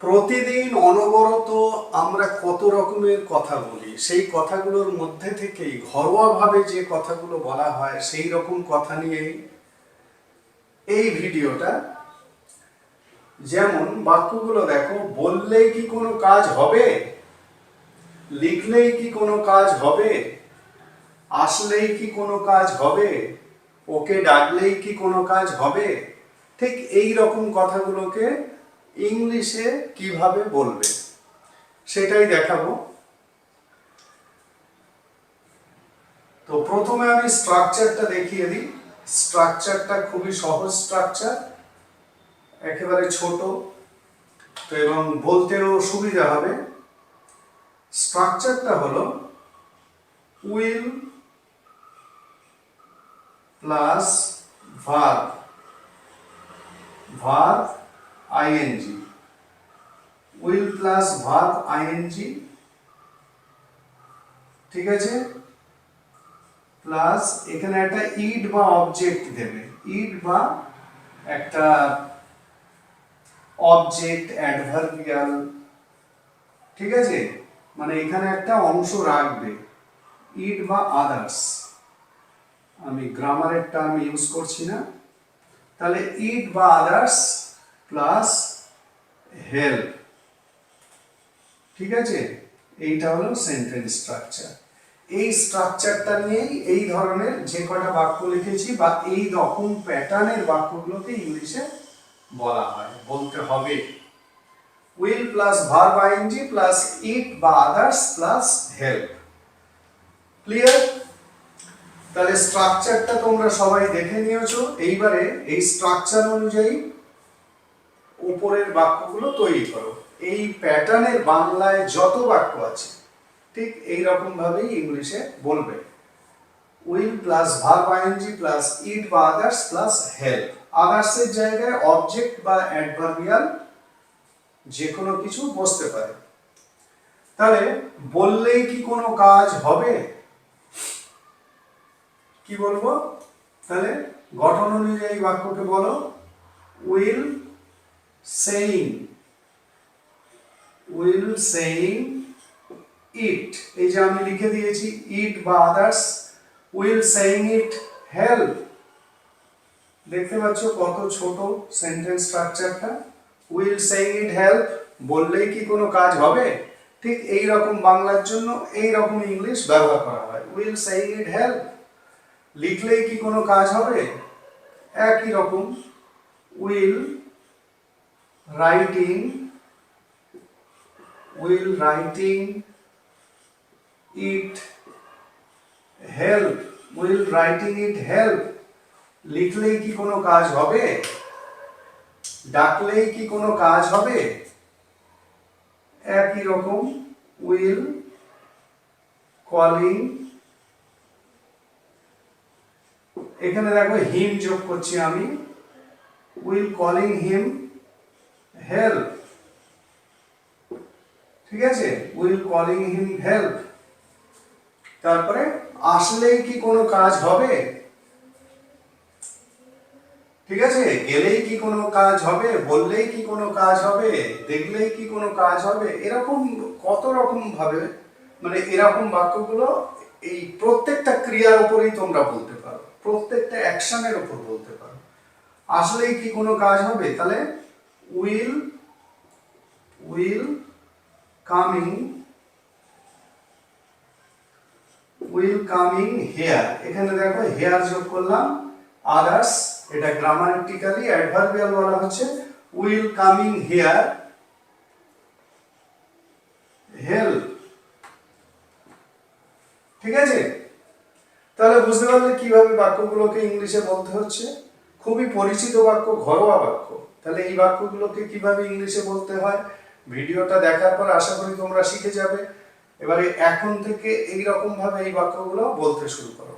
প্রতিদিন অনবরত আমরা কত রকমের কথা বলি, সেই কথাগুলোর মধ্যে থেকেই, ঘরোয়াভাবে যে কথাগুলো বলা হয়, সেই রকম কথা নিয়েই এই ভিডিওটা। যেমন বাক্যগুলো দেখো, বললেই কি কোনো কাজ হবে? লিখলেই কি কোনো কাজ হবে? আসলেই কি কোনো কাজ হবে? ওকে ডাকলেই কি কোনো কাজ হবে? ঠিক এই রকম কথাগুলোকে ইংলিশে কীভাবে বলবে? সেটাই দেখাবো। তো প্রথমে আমি স্ট্রাকচারটা দেখিয়ে দিই। স্ট্রাকচারটা খুবই সহজ স্ট্রাকচার একেবারে ছোট। তো এবং বলতেও সুবিধা হবে। স্ট্রাকচারটা হলো will plus verb verb ING. Will plus verb ING. ঠিক আছে? প্লাস এখানে একটা ইড বা অবজেক্ট দেবে। ইড বা একটা অবজেক্ট অ্যাডভার্বিয়াল ঠিক আছে? মানে এখানে একটা অংশ রাখবে। ইড বা আদার্স আমি গ্রামারের টার্ম ইউজ করছি না। তাহলে ইট বা আদার্স প্লাস হেল্প ঠিক আছে? এইটা হলো সেন্টেন্স স্ট্রাকচার এই স্ট্রাকচারটা নিয়েই এই ধরনের যে কটা বাক্য লিখেছি বা এই রকম প্যাটার্নের বাক্যগুলোকে ইংলিশে বলা হয়, বলতে হবে। Will plus verb ING plus it বা আদার্স প্লাস হেল্প ক্লিয়ার তাহলে স্ট্রাকচারটা তোমরা সবাই দেখে নিয়েছো। এইবারে এই স্ট্রাকচার অনুযায়ী উপরের বাক্যগুলো তৈরি করো। এই প্যাটার্নের বাংলায় যত বাক্য আছে, ঠিক এই রকম ভাবেই ইংলিশে বলবে। Will plus verb ING plus it বা আদার্স প্লাস হেল্প। আদার্সের জায়গায় অবজেক্ট বা অ্যাডভার্বিয়াল যে কোনো কিছু বসতে পারে। তাহলে বললেই কি কোনো কাজ হবে? কি বলব? তাহলে গঠন অনুযায়ী বাক্যকে বলো। Will saying will saying it এই যে আমি লিখে দিয়েছি ইট বা others will saying it help দেখতে পাচ্ছ কত ছোট সেন্টেন্স স্ট্রাকচারটা উইল সেইং ইট হেল্প বললেই কি কোনো কাজ হবে? ঠিক এই রকম বাংলার জন্য এই রকম ইংলিশ ব্যবহার করা হয়। উইল সেইং ইট হেল্প লিখলেই কি কোনো কাজ হবে? একই রকম। Will writing will writing it help will writing it help লিখলেই কি কোনো কাজ হবে? ডাকলেই কি কোনো কাজ হবে? একই রকম উইল কলিং এখানে দেখো হিম যোগ করছি আমি। উইল কলিং হিম হেল্প ঠিক আছে? উইল কলিং হিম হেল্প তারপরে আসলেই কি কোনো কাজ হবে? ঠিক আছে? গেলেই কি কোনো কাজ হবে? বললেই কি কোনো কাজ হবে? দেখলেই কি কোনো কাজ হবে? এরকম কত রকম ভাবে মানে এরকম বাক্যগুলো এই প্রত্যেকটা ক্রিয়ার উপরেই তোমরা বলতে পারো। প্রত্যেকটা অ্যাকশনের উপর বলতে পারো। আসলেই কি কোনো কাজ হবে? তাহলে will will coming will coming here এখানে দেখো হেয়ার যোগ করলাম আদার্স এটা গ্রামাটিক্যালি অ্যাডভার্বিয়াল বলা হচ্ছে উইল কামিং হেয়ার হেল্প ঠিক আছে? তাহলে বুঝতে পারলে কীভাবে বাক্যগুলোকে ইংলিশে বলতে হচ্ছে? খুবই পরিচিত বাক্য, ঘরোয়া বাক্য। তাহলে এই বাক্যগুলোকে কীভাবে ইংলিশে বলতে হয়? ভিডিওটা দেখার পর আশা করি তোমরা শিখে যাবে। এবারে এখন থেকে এই রকম ভাবে এই বাক্যগুলো বলতে শুরু করো।